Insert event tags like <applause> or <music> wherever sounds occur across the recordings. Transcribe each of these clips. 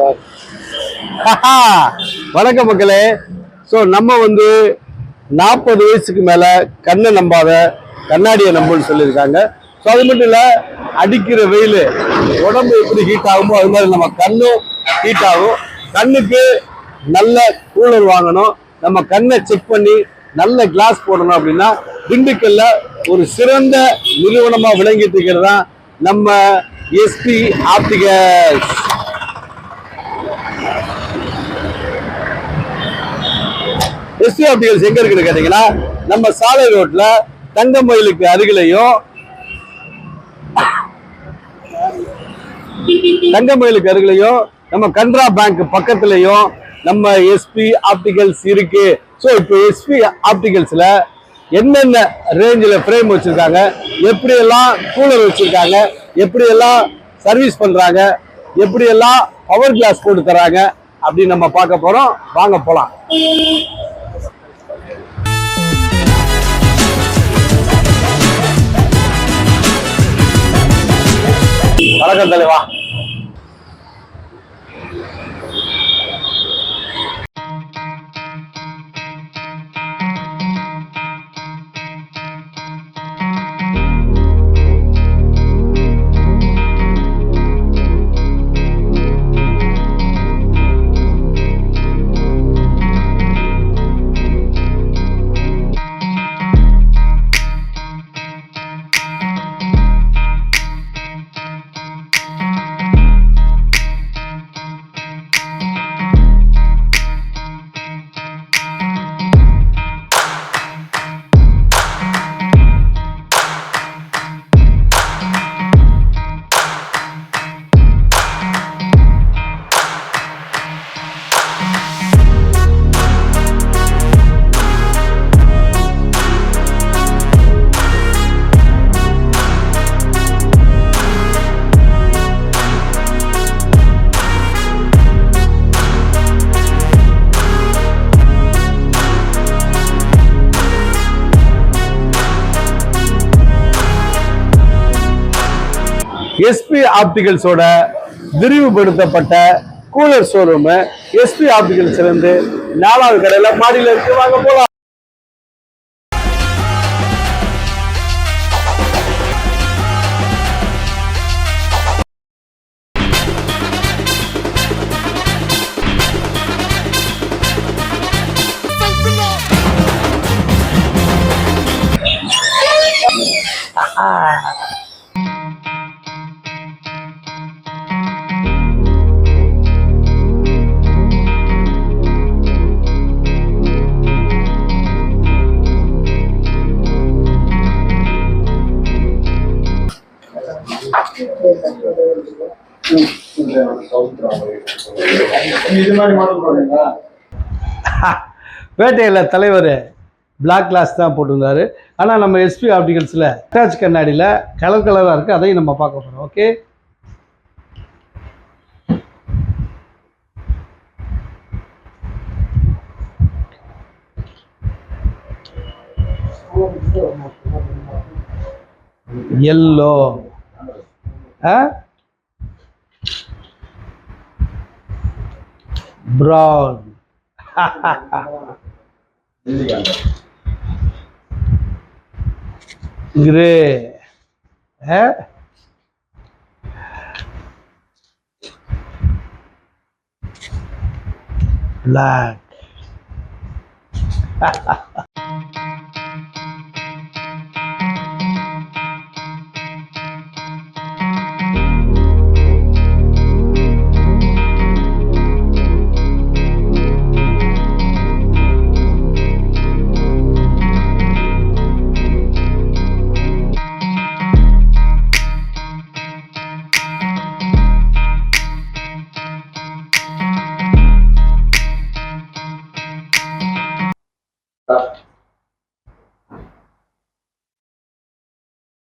Sir வணக்கம் மக்களே. So நம்ம வந்து நாற்பது வயசுக்கு மேலே கண்ணை நம்பாத கண்ணாடியை நம்புன்னு சொல்லியிருக்காங்க. ஸோ அது மட்டும் இல்லை அடிக்கிற வெயில் உடம்பு எப்படி ஹீட் ஆகுமோ அது மாதிரி நம்ம கண்ணும் ஹீட் ஆகும். கண்ணுக்கு நல்ல கூலர் வாங்கணும். நம்ம கண்ணை செக் பண்ணி நல்ல கிளாஸ் போடணும் அப்படின்னா திண்டுக்கல்ல ஒரு சிறந்த நிறுவனமாக விளங்கிட்டு இருக்கிறது தான் நம்ம எஸ்பி ஆப்டிகல்ஸ். எஸ்டி ஆப்டிகல்ஸ் எங்க இருக்குன்னு கேட்டீங்கன்னா நம்ம சாலை ரோட்ல தங்கமயிலுக்கு அருகிலையும் தங்கமயிலுக்கு அருகிலையும் நம்ம கனரா பேங்க் பக்கத்துலயும் நம்ம எஸ்பி ஆப்டிகல்ஸ் இருக்கு. ஸோ இப்போ எஸ்பி ஆப்டிகல்ஸ்ல என்னென்ன ரேஞ்சில் ஃப்ரேம் வச்சுருக்காங்க? எப்படியெல்லாம் கூலர் வச்சுருக்காங்க? எப்படியெல்லாம் சர்வீஸ் பண்ணுறாங்க எப்படியெல்லாம் பவர் கிளாஸ் போட்டு தராங்க. அப்படின்னு நம்ம பார்க்க போறோம். வாங்க போலாம். வணக்கம் தலைவா. எஸ்பி ஆப்டிகல்ஸோட விரிவுபடுத்தப்பட்ட கூலர் ஷோரூம் எஸ்பி ஆப்டிகல்ஸ் இருந்து நாலாவது கடையில மாடியில இருக்கு வாங்க போலாம் Ah. மாதிரி பேட்டையில் தலைவர் பிளாக் கிளாஸ் தான் போட்டிருந்தார். ஆனால் நம்ம எஸ்பி ஆப்டிகல்ஸில் அட்டாச் கண்ணாடியில் கலர் கலராக இருக்குது அதையும் நம்ம பார்க்க போகிறோம் okay yellow ah brown. Gray. black <laughs>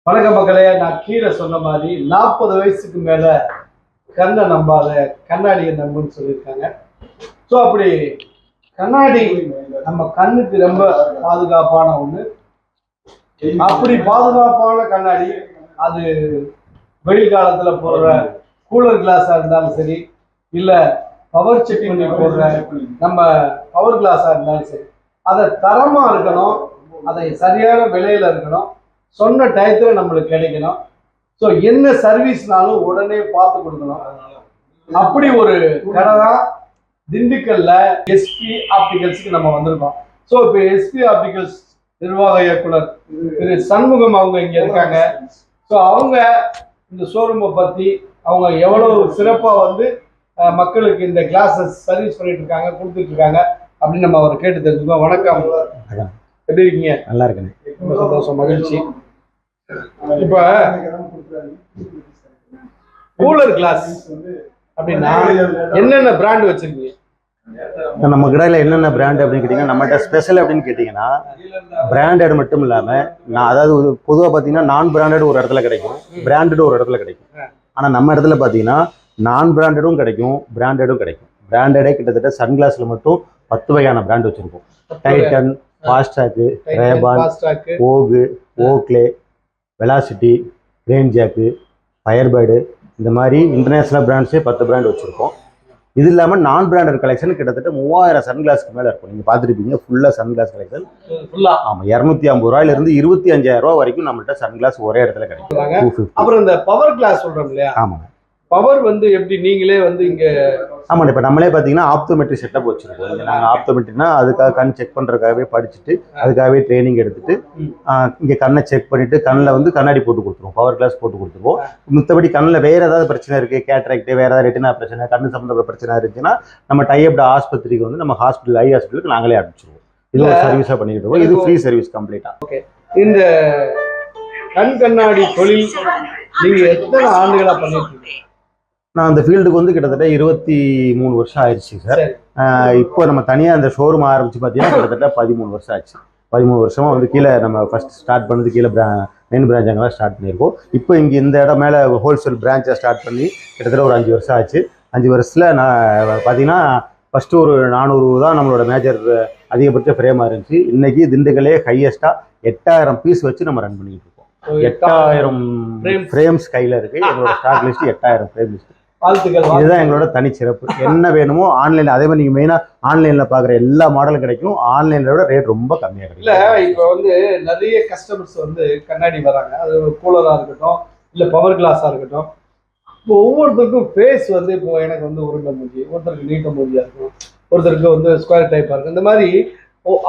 வணக்க மக்களே நான் கீழே சொன்ன மாதிரி நாற்பது வயசுக்கு மேல கண்ணை நம்பாத கண்ணாடியை நம்புன்னு சொல்லியிருக்காங்க. ஸோ அப்படி கண்ணாடி நம்ம கண்ணுக்கு ரொம்ப பாதுகாப்பான ஒண்ணு. அப்படி பாதுகாப்பான கண்ணாடி அது வெயில் காலத்துல போடுற கூலர் கிளாஸா இருந்தாலும் சரி இல்ல பவர் செக் பண்ணி போடுற நம்ம பவர் கிளாஸா இருந்தாலும் சரி அதை தரமா இருக்கணும் அதை சரியான விலையில இருக்கணும். சொன்ன டயத்துல நம்மளுக்கு கிடைக்கணும். ஸோ என்ன சர்வீஸ்னாலும் உடனே பார்த்து கொடுக்கணும். அப்படி ஒரு கடை தான் திண்டுக்கல்ல எஸ்பி ஆப்டிகல்ஸ்க்கு நம்ம வந்திருக்கோம். ஸோ இப்போ எஸ்பி ஆப்டிகல்ஸ் நிர்வாக இயக்குனர் திரு சண்முகம் அவங்க இங்க இருக்காங்க. ஸோ அவங்க இந்த ஷோரூமை பத்தி அவங்க எவ்வளவு சிறப்பா வந்து மக்களுக்கு இந்த கிளாஸஸ் சர்வீஸ் பண்ணிட்டு இருக்காங்க கொடுத்துட்டு இருக்காங்க அப்படின்னு நம்ம அவரை கேட்டு தெரிஞ்சுக்கோம் வணக்கம். எப்படி இருக்கீங்க? நல்லா இருக்குண்ணே ரொம்ப சந்தோஷம் மகிழ்ச்சி. இப்ப கூலர் கிளாஸ் அப்படின்னா என்னென்ன பிராண்ட் வச்சிருக்கீங்க? நம்ம கடையில் என்னென்ன பிராண்ட் அப்படின்னு கேட்டிங்கன்னா நம்மகிட்ட ஸ்பெஷல் அப்படின்னு கேட்டிங்கன்னா பிராண்டட் மட்டும் இல்லாமல் நான் அதாவது பொதுவாக பார்த்தீங்கன்னா நான் பிராண்டட் ஒரு இடத்துல கிடைக்கும். பிராண்டட் ஒரு இடத்துல கிடைக்கும். ஆனால் நம்ம இடத்துல பார்த்தீங்கன்னா நான் பிராண்டடும் கிடைக்கும் பிராண்டடும் கிடைக்கும். பிராண்டடே கிட்டத்தட்ட சன்கிளாஸில் மட்டும் பத்து வகையான பிராண்ட் வச்சுருக்கோம். டைட்டன் ஃபாஸ்டாக்கு ரேபான் ஓகு ஓக்லே வெலாசிட்டி ரேஞ்சாக்கு ஃபயர்பேர்டு இந்த மாதிரி இன்டர்நேஷ்னல் பிராண்ட்ஸே பத்து பிராண்ட் வச்சுருக்கோம். இது இல்லாமல் நான் பிராண்டட் கலெக்ஷன் கிட்டத்தட்ட மூவாயிரம் சன்கிளாஸ்க்கு மேலே இருக்கும். நீங்கள் பார்த்துருப்பீங்க ஃபுல்லாக சன்கிளாஸ் கலெக்ஷன் ஃபுல்லா ஆமாம் இரநூத்தி ஐம்பது ரூபாயிலிருந்து இருபத்தி அஞ்சாயிரம் ரூபா வரைக்கும் நம்மள்ட்ட சன்கிளாஸ் ஒரே இடத்துல கிடைக்கும். அப்புறம் இந்த பவர் கிளாஸ் சொல்றோம் இல்லையா? ஆமாங்க. பவர் வந்து எப்படி நீங்களே வந்து இங்க ஆமாம் இப்போ நம்மளே பார்த்தீங்கன்னா ஆப்தோமெட்ரி செட்டப் வச்சுருக்கோம். நாங்கள் ஆப்தோமெட்ரினா அதுக்காக கண் செக் பண்ணுறதுக்காகவே படிச்சுட்டு அதுக்காகவே ட்ரைனிங் எடுத்துட்டு. இங்கே கண்ணை செக் பண்ணிட்டு கண்ணில் வந்து கண்ணாடி போட்டு கொடுத்துருவோம். பவர் கிளாஸ் போட்டு கொடுத்துருவோம். மித்தபடி கண்ணில் வேறு ஏதாவது பிரச்சனை இருக்குது கேட்ராக்ட் வேறு ஏதாவது ரெட்டினா பிரச்சனை கண்ணு சம்மந்தப்பட்ட பிரச்சனை இருந்துச்சுன்னா நம்ம டைப்ட ஆஸ்பத்திரிக்கு வந்து நம்ம ஹாஸ்பிட்டல் ஐ ஹாஸ்பிட்டலுக்கு நாங்களே அனுப்பிச்சிருவோம். இது ஒரு சர்வீஸாக பண்ணிக்கிட்டு இருக்கோம். இது ஃப்ரீ சர்வீஸ் கம்ப்ளீட்டாக இந்த கண் கண்ணாடி தொழில் நீங்க எத்தனை ஆண்டுகளா பண்ணிட்டு இருக்கீங்க? நான் அந்த ஃபீல்டுக்கு வந்து கிட்டத்தட்ட இருபத்தி மூணு வருஷம் ஆயிடுச்சு சார். இப்போ நம்ம தனியாக அந்த ஷோரூம் ஆரம்பிச்சு பார்த்தீங்கன்னா கிட்டத்தட்ட பதிமூணு வருஷம் ஆச்சு. பதிமூணு வருஷமா வந்து கீழே நம்ம ஃபர்ஸ்ட் ஸ்டார்ட் பண்ணது கீழே பிரா மெயின் பிரான்ச் அங்கெல்லாம் ஸ்டார்ட் பண்ணியிருக்கோம். இப்போ இங்கே இந்த இடம் மேலே ஹோல்சேல் பிரான்ச்சை ஸ்டார்ட் பண்ணி கிட்டத்தட்ட ஒரு அஞ்சு வருஷம் ஆச்சு. அஞ்சு வருஷத்தில் நான் பார்த்தீங்கன்னா ஃபஸ்ட்டு ஒரு நானூறு தான் நம்மளோட மேஜர் அதிகபட்ச ஃப்ரேமாக இருந்துச்சு. இன்னைக்கு திண்டுக்கல்லே ஹையஸ்ட்டாக எட்டாயிரம் பீஸ் வச்சு நம்ம ரன் பண்ணிட்டு இருக்கோம். எட்டாயிரம். ஃப்ரேம்ஸ் கையில் இருக்கு. எங்களோட ஸ்டாக் லிஸ்ட் எட்டாயிரம் ஃப்ரேம் லிஸ்ட். இதுதான் எங்களோட தனிச்சிறப்பு. என்ன வேணுமோ ஆன்லைன்ல அதே மாதிரி நீங்க மெயினா ஆன்லைன்ல பாக்குற எல்லா மாடலும் கிடைக்கும். ஆன்லைன்ல விட ரேட் ரொம்ப கம்மியா இல்ல கிடைக்கும் இப்ப வந்து நிறைய கஸ்டமர்ஸ் வந்து கண்ணாடி வராங்க. அது கூலரா இருக்கட்டும் இல்ல பவர் கிளாஸா இருக்கட்டும். இப்போ ஒவ்வொருத்தருக்கும் ஃபேஸ் வந்து இப்போ எனக்கு வந்து உருண்டை மூஞ்சி ஒருத்தருக்கு நீட்ட மூஞ்சியா இருக்கும் ஒருத்தருக்கு வந்து ஸ்கொயர் டைப்பா இருக்கும். இந்த மாதிரி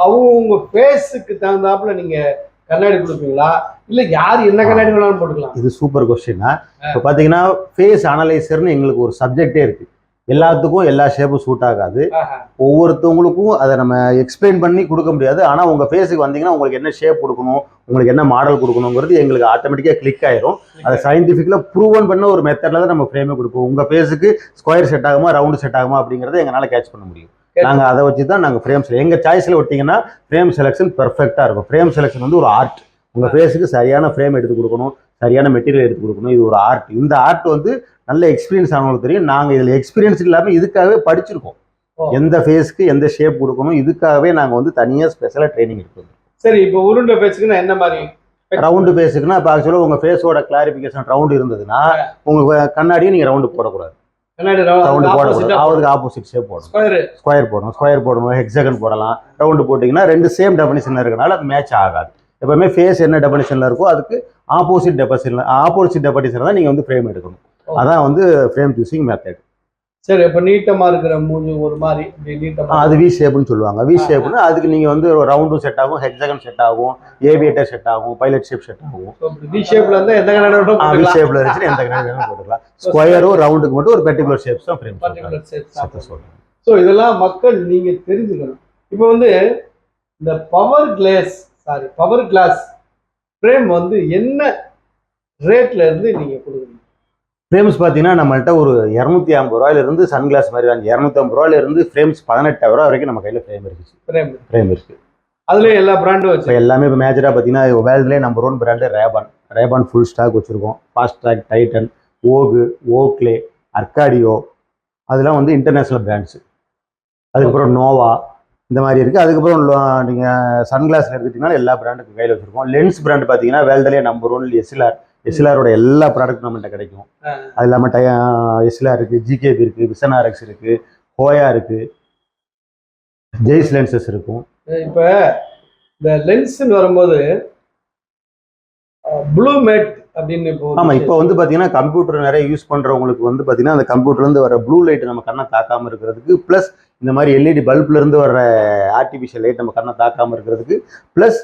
அவங்கவுங்க ஃபேஸுக்கு தகுந்தாப்புல நீங்க கண்ணாடி கொடுப்பீங்களா? இல்ல யார் என்ன கண்ணாடி வேணாலும் போட்டுக்கலாம். இது சூப்பர் கொஸ்டின்னா இப்போ பாத்தீங்கன்னா ஃபேஸ் அனலைசர்னு எங்களுக்கு ஒரு சப்ஜெக்டே இருக்கு. எல்லாத்துக்கும் எல்லா ஷேப்பும் சூட் ஆகாது. ஒவ்வொருத்தவங்களுக்கும் அதை நம்ம எக்ஸ்பிளைன் பண்ணி கொடுக்க முடியாது. ஆனால் உங்கள் ஃபேஸுக்கு வந்தீங்கன்னா உங்களுக்கு என்ன ஷேப் கொடுக்கணும் உங்களுக்கு என்ன மாடல் கொடுக்கணுங்கிறது எங்களுக்கு ஆட்டோமேட்டிக்காக கிளிக் ஆயிரும். அதை சயின்டிஃபிக்கில் ப்ரூவன் பண்ண ஒரு மெத்தடில் தான் நம்ம ஃப்ரேமே கொடுப்போம். உங்கள் ஃபேஸுக்கு ஸ்கொயர் செட் ஆகுமா ரவுண்டு செட் ஆகுமா அப்படிங்கிறத எங்களால் கேட்ச் பண்ண முடியும். நாங்கள் அதை வச்சு தான் நாங்கள் ஃப்ரேம் எங்கள் சாய்ஸில் விட்டிங்கன்னா ஃப்ரேம் செலெக்ஷன் பெர்ஃபெக்டாக இருக்கும். ஃப்ரேம் செலெக்ஷன் வந்து ஒரு ஆர்ட் உங்கள் ஃபேஸுக்கு சரியான ஃப்ரேம் எடுத்து கொடுக்கணும் சரியான மெட்டீரியல் எடுத்து கொடுக்கணும். இது ஒரு ஆர்ட் இந்த ஆர்ட் வந்து நல்ல எக்ஸ்பீரியன்ஸ் ஆனவங்களுக்கு தெரியும். நாங்கள் இதில் எக்ஸ்பீரியன்ஸ் இல்லாமல் இதுக்காகவே படிச்சிருக்கோம். எந்த ஃபேஸ்க்கு எந்த ஷேப் கொடுக்கணும் இதுக்காகவே நாங்கள் வந்து தனியாக ஸ்பெஷலாக ட்ரைனிங் எடுக்கிறோம் சரி இப்போ உருண்டை ஃபேஸுக்குன்னா என்ன மாதிரி? ரவுண்டு ஃபேஸுக்குன்னா இப்போ ஆக்சுவலாக உங்கள் ஃபேஸோட கிளாரிஃபிகேஷன் ரவுண்டு இருந்ததுன்னா உங்கள் கண்ணாடியும் நீங்கள் ரவுண்டு போடக்கூடாது. ரவுண்டு ஆப்போசிட்டா அதுக்கு ஆப்போசிட் ஷேப் போடணும். ஸ்கொயர் போடணும். ஸ்கொயர் போடணும். ஹெக்ஸகன் போடலாம். ரவுண்டு போட்டிங்கன்னா ரெண்டு சேம் டெஃபனிஷனில் இருக்கனால அது மேட்ச் ஆகாது. எப்பவுமே ஃபேஸ் என்ன டெஃபனிஷனில் இருக்கோ அதுக்கு ஆப்போசிட் டெபனிஷனில் ஆப்போசிட் டெபனிஷனில் தான் நீங்கள் வந்து ஃப்ரேம் எடுக்கணும். அதான் வந்து ஃப்ரேம் சூசிங் மெத்தட் சரி இப்ப நீட்டமா இருக்கிற மூஞ்சி ஒரு மாதிரி இப்படி நீட்டமா அது வி ஷேப்னு சொல்லுவாங்க. வி ஷேப்னு அதுக்கு நீங்கள் வந்து ரவுண்டும் செட் ஆகும் ஹெக்ஸகன் செட் ஆகும் ஏவியேட்டர் செட் ஆகும் பைலட் ஷேப் செட் ஆகும். வி ஷேப்ல இருந்தா எந்த வேணாலும் வி. ஷேப்ல இருந்துச்சு எந்த வேணும் போட்டுக்கலாம். ஸ்கொயரும் ரவுண்டுக்கு மட்டும் ஒரு பர்டிகுலர் ஷேப்ஸ் தான் ஃப்ரேம் தான். சொல்றேன் ஸோ இதெல்லாம் மக்கள் நீங்க தெரிஞ்சுக்கணும். இப்போ வந்து இந்த power glass sorry power glass frame வந்து என்ன ரேட்ல இருந்து நீங்க கொடுக்குறீங்க? ஃப்ரேம்ஸ் பார்த்தீங்கன்னா நம்மள்ட்ட ஒரு இரநூத்தி ஐம்பது ரூபாயிலிருந்து சன்கிளாஸ் மாதிரி தான். இரநூத்தி ஐம்பது ரூபாயிலிருந்து ஃப்ரேம்ஸ் பதினெட்டாயிரம் ரூபா வரைக்கும் நம்ம கையில் ஃப்ரேம் இருக்குது ஃப்ரேம் ஃப்ரேம் இருக்குது அதுலயும் எல்லா பிராண்டும் வச்சு. எல்லாமே இப்போ மேஜராக பார்த்தீங்கன்னா வேர்ல்டுலேயே number one brand Rayban Rayban full stock வச்சுருக்கோம். ஃபாஸ்ட் ட்ராக் டைட்டன் ஓகு ஓக்லே அர்காடியோ அதெல்லாம் வந்து இன்டர்நேஷ்னல் பிராண்ட்ஸு அதுக்கப்புறம் நோவா இந்த மாதிரி இருக்குது அதுக்கப்புறம் நீங்கள் சன்கிளாஸில் எடுத்துட்டிங்கன்னா எல்லா பிராண்டுக்கும் கையில் வச்சுருக்கோம். லென்ஸ் பிராண்ட் பார்த்தீங்கன்னா வேர்ல்டுலேயே நம்பர் ஒன் எஸ்எல்ஆர் எஸ்எல்ஆரோட எல்லா ப்ராடக்ட்டும் நம்மள்ட்ட கிடைக்கும். அது இல்லாமல் டை எஸ்எல்ஆர் இருக்கு ஜிகேபி இருக்கு விசனாரெக்ஸ் இருக்கு ஹோயா இருக்கு ஜெய்ஸ் லென்சஸ் இருக்கும். இப்ப இந்த லென்ஸ்னு வரும்போது ப்ளூ மேட் அப்படின்னு இப்போ ஒரு ஆமா இப்போ வந்து பாத்தீங்கன்னா கம்ப்யூட்டர் நிறைய யூஸ் பண்றவங்களுக்கு வந்து பாத்தீங்கன்னா அந்த கம்ப்யூட்டர்ல இருந்து வர ப்ளூ லைட் நம்ம கண்ணை தாக்காம இருக்கிறதுக்கு ப்ளஸ் இந்த மாதிரி எல்இடி பல்ப்ல இருந்து வர ஆர்டிஃபிஷியல் லைட் நம்ம கண்ணை தாக்காம இருக்கிறதுக்கு ப்ளஸ்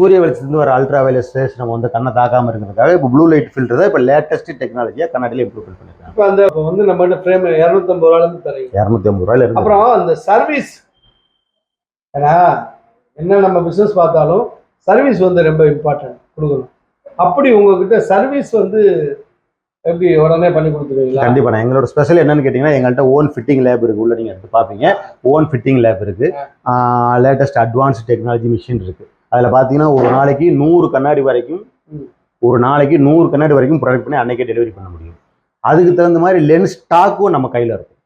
சூரிய வெளிச்சத்துலேருந்து வர அல்ட்ரா வயலட் ரேஸ் நம்ம வந்து கண்ணை தாக்காம இருக்கிறதுக்காக இப்போ ப்ளூ லைட் ஃபில்டர் தான் இப்போ லேட்டஸ்ட் டெக்னாலஜியா கண்ணாடியில் இம்ப்ரூவ்மெண்ட் பண்ணிருக்காங்க. இப்ப அந்த இப்போ வந்து நம்ம ஃப்ரேம் இரநூத்தம்பது ரூபாயில இருந்து தரீங்க. இரநூத்தி ஐம்பது ரூபாயில இருந்து. அப்புறம் அந்த சர்வீஸ் ஏன்னா என்ன நம்ம பிசினஸ் பார்த்தாலும் சர்வீஸ் வந்து ரொம்ப இம்பார்ட்டன்ட் கொடுக்கணும். அப்படி உங்ககிட்ட சர்வீஸ் வந்து எப்படி உடனே பண்ணி கொடுத்துருவீங்களா? கண்டிப்பா. நான் எங்களோட ஸ்பெஷல் என்னன்னு கேட்டீங்கன்னா எங்கள்கிட்ட ஓன் ஃபிட்டிங் லேப் இருக்கு. உள்ள நீங்க எடுத்து பாப்பீங்க ஓன் ஃபிட்டிங் லேப் இருக்கு. லேட்டஸ்ட் அட்வான்ஸ் டெக்னாலஜி மிஷின் இருக்கு. அதுல பாத்தீங்கன்னா ஒரு நாளைக்கு நூறு கண்ணாடி வரைக்கும். ஒரு நாளைக்கு நூறு கண்ணாடி வரைக்கும் ப்ரொடக்ட் பண்ணி அன்னைக்கே டெலிவரி பண்ண முடியும். அதுக்கு தகுந்த மாதிரி லென்ஸ் ஸ்டாக்கும் நம்ம கையில இருக்கும்.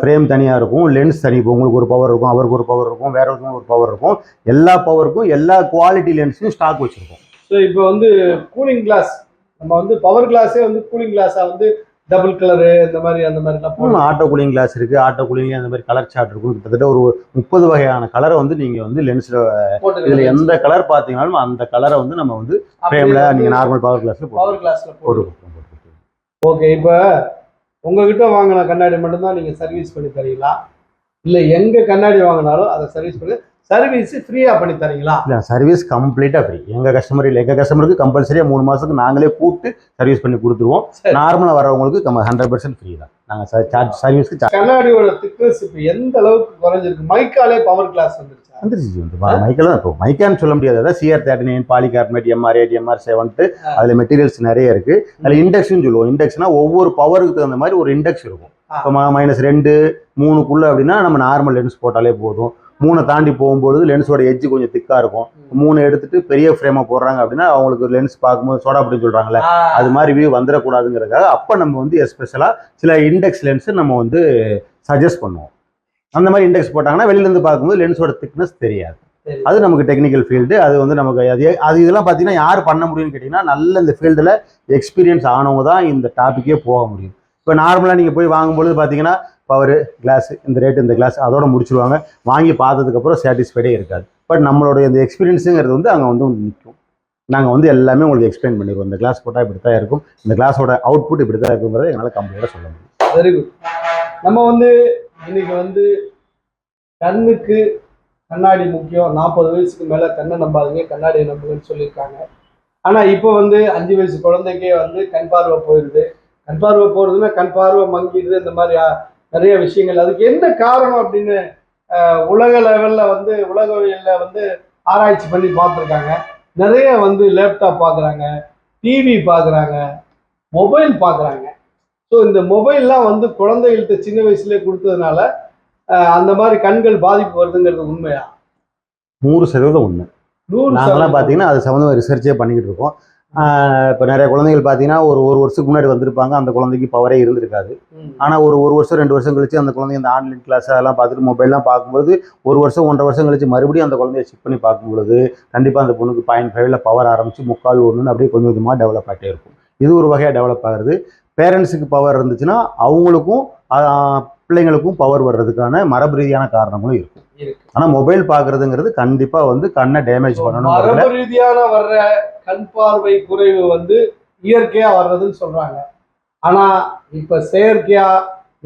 ஃப்ரேம் தனியாக இருக்கும் லென்ஸ் தனி இப்போ உங்களுக்கு ஒரு பவர் இருக்கும் அவருக்கு ஒரு பவர் இருக்கும் வேற ஒருத்தவங்க ஒரு பவர் இருக்கும். எல்லா பவருக்கும் எல்லா குவாலிட்டி லென்ஸையும் ஸ்டாக் வச்சிருக்கோம். ஸோ இப்போ வந்து கூலிங் கிளாஸ் நம்ம வந்து பவர் கிளாஸே வந்து கூலிங் கிளாஸா வந்து டபுள் கலரு இந்த மாதிரி அந்த மாதிரிலாம் போடணும். ஆட்டோ கூலிங் கிளாஸ் இருக்கு ஆட்டோ கூலிங் அந்த மாதிரி கலர் சார்ட் இருக்கும். கிட்டத்தட்ட ஒரு முப்பது வகையான கலரை வந்து நீங்க வந்து லென்ஸ்ல இதுல எந்த கலர் பாத்தீங்கன்னாலும் அந்த கலரை வந்து நம்ம வந்து ஃப்ரேம்ல நீங்க நார்மல் பவர் கிளாஸ்ல பவர் கிளாஸ்ல போடுறோம் போட்டு ஓகே இப்போ உங்ககிட்ட வாங்கின கண்ணாடி மட்டும்தான் நீங்க சர்வீஸ் பண்ணி தரீங்களா? இல்ல எங்க கண்ணாடி வாங்கினாலும் அதை சர்வீஸ் பண்ணி சர்வீஸ் ஃப்ரீயா பண்ணி தரீங்களா? இல்ல சர்வீஸ் கம்ப்ளீட்டா ஃப்ரீ எங்க கஸ்டமர் இல்லை எங்க கஸ்டமருக்கு கம்பல்சரியா மூணு மாசத்துக்கு நாங்களே கூப்பிட்டு சர்வீஸ் பண்ணி கொடுத்துருவோம். சரி. நார்மலா வரவங்களுக்கு ஹண்ட்ரட் பர்சன்ட் ஃப்ரீ தான். நாங்க சார்ஜ் சர்வீஸ்க்கு கண்ணாடியோட திக்னஸ் இப்போ எந்த அளவுக்கு குறைஞ்சிருக்கு? மைக்காலே பவர் கிளாஸ் வந்துருச்சா? வந்துருச்சு வந்து மைக்கில் தான் இப்போ. மைக்கான்னு சொல்ல முடியாது. அதான் CR thirty nine polycarbonate MR eight MR seven அதுல மெட்டீரியல்ஸ் நிறைய இருக்கு. அதுல இண்டெக்ஸ்னு சொல்லுவோம். இண்டெக்ஸ்னா ஒவ்வொரு பவருக்கு தகுந்த மாதிரி ஒரு இண்டெக்ஸ் இருக்கும். இப்போ மைனஸ் ரெண்டு மூணுக்குள்ள அப்படின்னா நம்ம நார்மல் லென்ஸ் போட்டாலே போதும். மூணை தாண்டி போகும்போது லென்ஸோட எட்ஜ் கொஞ்சம் திக்கா இருக்கும். மூணு எடுத்துட்டு பெரிய ஃப்ரேமை போடுறாங்க அப்படின்னா அவங்களுக்கு லென்ஸ் பார்க்கும்போது சோடா அப்படின்னு சொல்றாங்கல்ல. அது மாதிரி வியூ வந்துடக்கூடாதுங்கிறதுக்காக அப்போ நம்ம வந்து எஸ்பெஷலாக சில இண்டெக்ஸ் லென்ஸு நம்ம வந்து சஜஸ்ட் பண்ணுவோம். அந்த மாதிரி இண்டெக்ஸ் போட்டாங்கன்னா வெளியில இருந்து பார்க்கும்போது லென்ஸோட திக்னஸ் தெரியாது. அது நமக்கு டெக்னிக்கல் ஃபீல்டு அது வந்து நமக்கு அது அது இதெல்லாம் பார்த்தீங்கன்னா யார் பண்ண முடியும்னு கேட்டிங்கன்னா நல்ல இந்த ஃபீல்டில் எக்ஸ்பீரியன்ஸ் ஆனவங்க தான் இந்த டாப்பிக்கே போக முடியும். இப்போ நார்மலாக நீங்கள் போய் வாங்கும்பொழுது பார்த்தீங்கன்னா பவர் கிளாஸ் இந்த ரேட் இந்த கிளாஸ் அதோட முடிச்சிருவாங்க. வாங்கி பார்த்ததுக்கப்புறம் சாட்டிஸ்ஃபைடே இருக்காது. பட் நம்மளுடைய இந்த எக்ஸ்பீரியன்ஸுங்கிறது வந்து அங்கே வந்து நிற்கும். நாங்கள் வந்து எல்லாமே உங்களுக்கு எக்ஸ்பிளைன் பண்ணிடுவோம் இந்த கிளாஸ் போட்டால் இப்படி தான் இருக்கும். இந்த கிளாஸோட அவுட்புட் இப்படி தான் இருக்குங்கிறத எங்களால் கம்ப்ளீட்டாக சொல்ல முடியும். வெரி குட் நம்ம வந்து இன்னைக்கு வந்து கண்ணுக்கு கண்ணாடி முக்கியம். நாற்பது வயசுக்கு மேலே கண்ணை நம்பாதீங்க. கண்ணாடியை நம்புங்கன்னு சொல்லியிருக்காங்க. ஆனால் இப்போ வந்து அஞ்சு வயசு குழந்தைக்கே வந்து கண் பார்வை போயிடுது கண் பார்வை போகிறதுனா கண் பார்வை மங்கிடுது. இந்த மாதிரி நிறைய விஷயங்கள். அதுக்கு என்ன காரணம் அப்படின்னு உலக லெவல்ல வந்து உலகில் வந்து ஆராய்ச்சி பண்ணி பார்த்துருக்காங்க. நிறைய வந்து லேப்டாப் பார்க்குறாங்க டிவி பார்க்குறாங்க மொபைல் பார்க்குறாங்க. ஸோ இந்த மொபைல்லாம் வந்து குழந்தைகள்கிட்ட சின்ன வயசுலேயே கொடுத்ததுனால அந்த மாதிரி கண்கள் பாதிப்பு வருதுங்கிறது உண்மையா? நூறு சதவீதம் உண்மை. நூறு நாங்களாம். பார்த்தீங்கன்னா அது சம்மந்தமாக ரிசர்ச்சே பண்ணிக்கிட்டு இருக்கோம். இப்போ நிறைய குழந்தைகள் பார்த்தீங்கன்னா ஒரு ஒரு வருஷத்துக்கு முன்னாடி வந்திருப்பாங்க. அந்த குழந்தைக்கு பவரே இருந்திருக்காது. ஆனால் ஒரு ஒரு வருஷம் ரெண்டு வருஷம் கழிச்சு அந்த குழந்தைங்க இந்த ஆன்லைன் கிளாஸ் அதெல்லாம் பார்த்துட்டு மொபைல்லாம் பார்க்கும்போது ஒரு வருஷம் ஒன்றரை வருஷம் கழிச்சு மறுபடியும் அந்த குழந்தைய செக் பண்ணி பார்க்கும்பொழுது கண்டிப்பாக அந்த பொண்ணுக்கு பாயிண்ட் ஃபைவ்ல பவர் ஆரம்பிச்சு முக்கால் ஒன்றுன்னு அப்படியே கொஞ்சம் கொஞ்சமாக டெவலப் ஆகிட்டே இருக்கும். இது ஒரு வகையாக டெவலப் ஆகுது பேரண்ட்ஸுக்கு பவர் இருந்துச்சுன்னா அவங்களுக்கும் பிள்ளைங்களுக்கும் பவர் வர்றதுக்கான மரபு ரீதியான காரணங்களும் இருக்கும். இருக்கு. ஆனால் மொபைல் பார்க்குறதுங்கிறது கண்டிப்பாக வந்து கண்ணை டேமேஜ் பண்ணணும் மரபு ரீதியான வர்ற கண் பார்வை குறைவு வந்து இயற்கையா வர்றதுன்னு சொல்றாங்க. ஆனா இப்ப செயற்கையா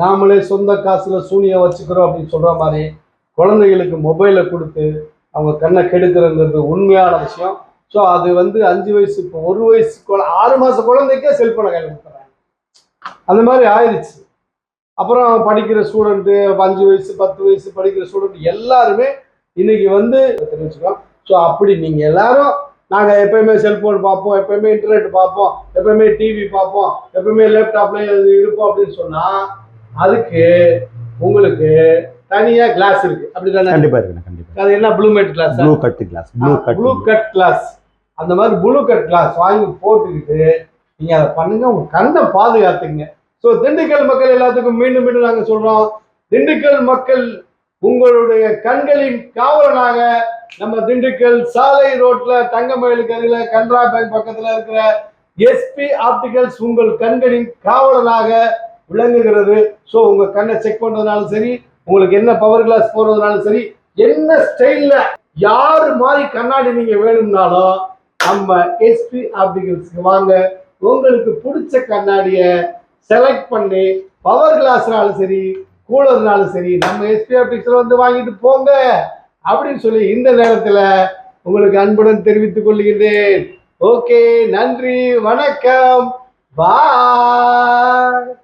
நாமளே சொந்த காசுல சூனியம் வச்சுக்கிறோம் அப்படின்னு சொல்ற மாதிரி குழந்தைகளுக்கு மொபைலை கொடுத்து அவங்க கண்ணை கெடுக்கிறங்கிறது உண்மையான விஷயம். ஸோ அது வந்து அஞ்சு வயசு இப்போ ஒரு வயசு ஆறு மாச குழந்தைக்கே செல்போனை கையில் கொடுத்துறாங்க. அந்த மாதிரி ஆயிடுச்சு அப்புறம் படிக்கிற ஸ்டூடெண்ட்டு அஞ்சு வயசு பத்து வயசு படிக்கிற ஸ்டூடெண்ட் எல்லாருமே இன்னைக்கு வந்து தெரிவிச்சுக்கோம் ஸோ அப்படி நீங்க எல்லாரும் நாங்க எப்பயுமே செல்போன் பார்ப்போம் எப்பயுமே இன்டர்நெட் பார்ப்போம் எப்பயுமே டிவி பார்ப்போம் எப்பயுமே லேப்டாப்ல இருப்போம் அப்படின்னு சொன்னா அதுக்கு உங்களுக்கு தனியா கிளாஸ் இருக்கு. அப்படிதானே? கண்டிப்பாக இருக்குண்ணே கண்டிப்பாக அது என்ன ப்ளூமேட் glass blue cut glass blue cut blue cut glass அந்த மாதிரி ப்ளூ கட் கிளாஸ் வாங்கி போட்டுக்கிட்டு நீங்க அதை பண்ணுங்க உங்க கண்ணை பாதுகாத்துங்க ஸோ திண்டுக்கல் மக்கள் எல்லாத்துக்கும் மீண்டும் மீண்டும் நாங்கள் சொல்றோம் திண்டுக்கல் மக்கள் உங்களுடைய கண்களின் காவலனாக நம்ம திண்டுக்கல் சாலை ரோட்ல தங்கமயிலுக்கு அருகில கனரா பேங்க் பக்கத்துல இருக்கிற எஸ்பி ஆப்டிகல்ஸ் உங்கள் கண்களின் காவலனாக விளங்குகிறது. ஸோ உங்க கண்ணை செக் பண்றதுனாலும் சரி உங்களுக்கு என்ன பவர் கிளாஸ் போடுறதுனாலும் சரி என்ன ஸ்டைல்ல யாரு மாதிரி கண்ணாடி நீங்க வேணும்னாலும் நம்ம எஸ்பி ஆப்டிகல்ஸ்க்கு வாங்க. உங்களுக்கு பிடிச்ச கண்ணாடியை செலக்ட் பண்ணி. பவர் கிளாஸ்னாலும் சரி கூலர்னாலும் சரி நம்ம எஸ்பி ஆஃபீஸில் வந்து வாங்கிட்டு போங்க. அப்படின்னு சொல்லி இந்த நேரத்தில் உங்களுக்கு அன்புடன் தெரிவித்துக் கொள்கிறேன் ஓகே நன்றி வணக்கம். பாய்